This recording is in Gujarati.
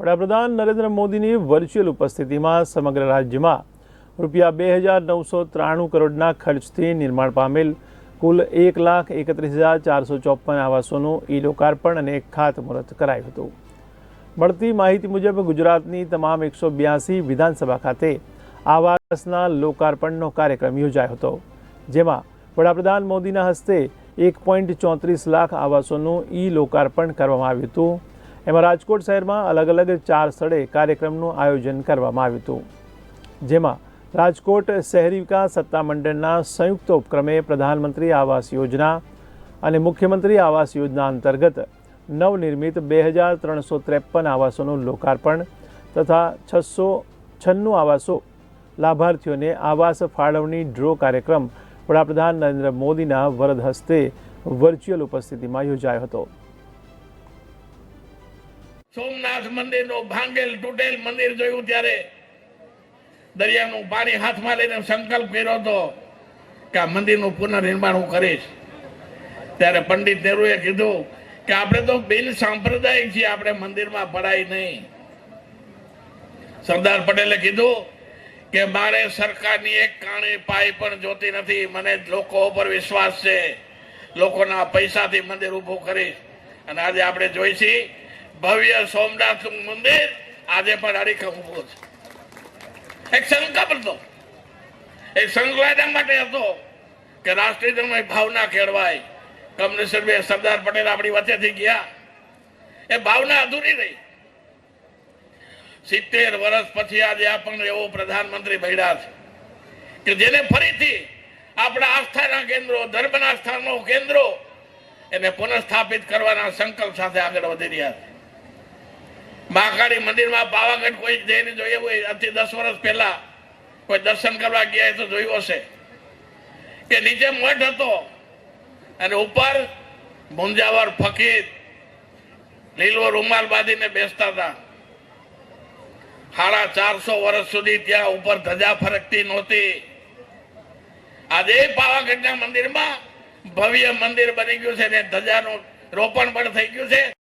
વડાપ્રધાન નરેન્દ્ર મોદીની વર્ચ્યુઅલ ઉપસ્થિતિમાં સમગ્ર રાજ્યમાં રૂપિયા બે હજાર નવસો ત્રાણું કરોડના ખર્ચથી નિર્માણ પામેલ કુલ એક લાખ એકત્રીસ હજાર ચારસો ચોપન આવાસોનું ઈ લોકાર્પણ અને ખાતમુહૂર્ત કરાયું હતું. મળતી માહિતી મુજબ ગુજરાતની તમામ એકસો બ્યાસી વિધાનસભા ખાતે આવાસના લોકાર્પણનો કાર્યક્રમ યોજાયો હતો, જેમાં વડાપ્રધાન મોદીના હસ્તે એક પોઈન્ટ ચોત્રીસ લાખ આવાસોનું ઈ લોકાર્પણ કરવામાં આવ્યું હતું. એમાં રાજકોટ શહેરમાં અલગ અલગ ચાર સ્થળે કાર્યક્રમનું આયોજન કરવામાં આવ્યું હતું. જેમાં રાજકોટ શહેરી વિકાસ સત્તામંડળના સંયુક્ત ઉપક્રમે પ્રધાનમંત્રી આવાસ યોજના અને મુખ્યમંત્રી આવાસ યોજના અંતર્ગત નવનિર્મિત બે હજાર ત્રણસો ત્રેપન આવાસોનું લોકાર્પણ તથા છસો છન્નું આવાસો લાભાર્થીઓને આવાસ ફાળવણી ડ્રો કાર્યક્રમ વડાપ્રધાન નરેન્દ્ર મોદીના વરદ હસ્તે વર્ચ્યુઅલ ઉપસ્થિતિમાં યોજાયો હતો. સોમનાથ મંદિરનું ભાંગેલ તૂટેલ મંદિર જોયું ત્યારે દરિયાનું પાણી હાથમાં લઈને સંકલ્પ કર્યો હતો કે આ મંદિરનું પુનર્નિર્માણ હું કરીશ. ત્યારે પંડિત નહેરુએ કીધું કે આપણે તો બિન સાંપ્રદાયિક છીએ, આપણે મંદિરમાં પડાય નહીં. સરદાર પટેલે કીધું કે મારે સરકારની એક કાણી પાઈ પણ જોતી નથી, મને લોકો ઉપર વિશ્વાસ છે. લોકોના પૈસાથી મંદિર ઊભું કરીશ. અને આજે આપણે જોઈ છીએ ભવ્ય સોમનાથ મંદિર આજે પણ અડીખમ ઊભું છે. એક સંકલ્પ હતો એક સંકલ્પ માટે હતો કે રાષ્ટ્રીય ભાવના કેળવાય. કમલેશ્વર બે સરદાર પટેલ આપણી વચ્ચેથી ગયા. એ ભાવના અધૂરી રહી. સિત્તેર વર્ષ પછી આજે આપણને એવો પ્રધાનમંત્રી ભેડા છે કે જેને ફરીથી આપણા આસ્થાના કેન્દ્રો, ધર્મના સ્થાનો કેન્દ્રો એને પુનઃસ્થાપિત કરવાના સંકલ્પ સાથે આગળ વધી રહ્યા છે. મહાકાળી મંદિરમાં પાવાગઢ કોઈ જઈને જોઈએ હોય, આજથી દસ વર્ષ પહેલા કોઈ દર્શન કરવા ગયા તો જોયું હશે. કે નીચે મઠ હતો અને ઉપર મુંજાવર, ફકીર લીલો રૂમાલ બાંધીને બેસતા હતા. સાડા ચારસો વર્ષ સુધી ત્યાં ઉપર ધજા ફરકતી નહોતી. આજે પાવાગઢના મંદિરમાં ભવ્ય મંદિર બની ગયું છે ને ધજાનું રોપણ પણ થઈ ગયું છે.